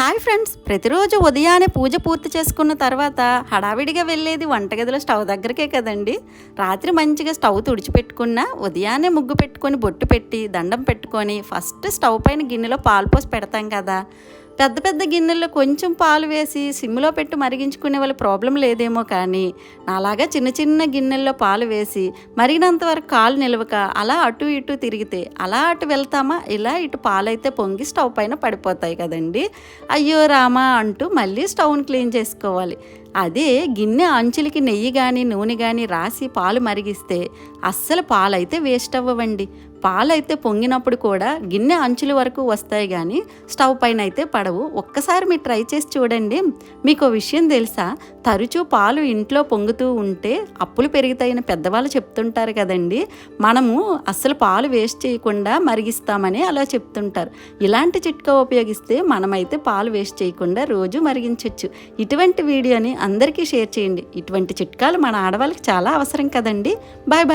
Hi friends ప్రతిరోజు ఉదయాన్నే పూజ పూర్తి చేసుకున్న తర్వాత హడావిడిగా వెళ్ళేది వంటగదిలో స్టవ్ దగ్గరికే కదండి. రాత్రి మంచిగా స్టవ్ తుడిచిపెట్టుకున్న ఉదయాన్నే ముగ్గు పెట్టుకొని బొట్టు పెట్టి దండం పెట్టుకొని ఫస్ట్ స్టవ్ పైన గిన్నెలో పాలు పోసి పెడతాం కదా. పెద్ద పెద్ద గిన్నెల్లో కొంచెం పాలు వేసి సిమ్లో పెట్టి మరిగించుకునే వాళ్ళ ప్రాబ్లం లేదేమో కానీ నాలాగా చిన్న చిన్న గిన్నెల్లో పాలు వేసి మరిగినంత వరకు కాలు నిలవక అలా అటు ఇటు తిరిగితే అలా అటు వెళ్తామా? ఇలా ఇటు పాలైతే పొంగి స్టవ్ పైన పడిపోతాయి కదండి. అయ్యో రామా అంటూ మళ్ళీ స్టవ్ని క్లీన్ చేసుకోవాలి. అదే గిన్నె అంచులకి నెయ్యి కానీ నూనె కానీ రాసి పాలు మరిగిస్తే అస్సలు పాలైతే వేస్ట్ అవ్వవండి. పాలైతే పొంగినప్పుడు కూడా గిన్నె అంచుల వరకు వస్తాయి కానీ స్టవ్ పైన అయితే పడవు. ఒక్కసారి మీరు ట్రై చేసి చూడండి. మీకు విషయం తెలుసా? తరచూ పాలు ఇంట్లో పొంగుతూ ఉంటే అప్పులు పెరుగుతాయని పెద్దవాళ్ళు చెప్తుంటారు కదండి. మనము అస్సలు పాలు వేస్ట్ చేయకుండా మరిగిస్తామని అలా చెప్తుంటారు. ఇలాంటి చిట్కా ఉపయోగిస్తే మనమైతే పాలు వేస్ట్ చేయకుండా రోజు మరిగించవచ్చు ఇటువంటి వీడియోని అందరికీ షేర్ చేయండి. ఇటువంటి చిట్కాలు మన ఆడవాళ్ళకి చాలా అవసరం కదండి. Bye bye.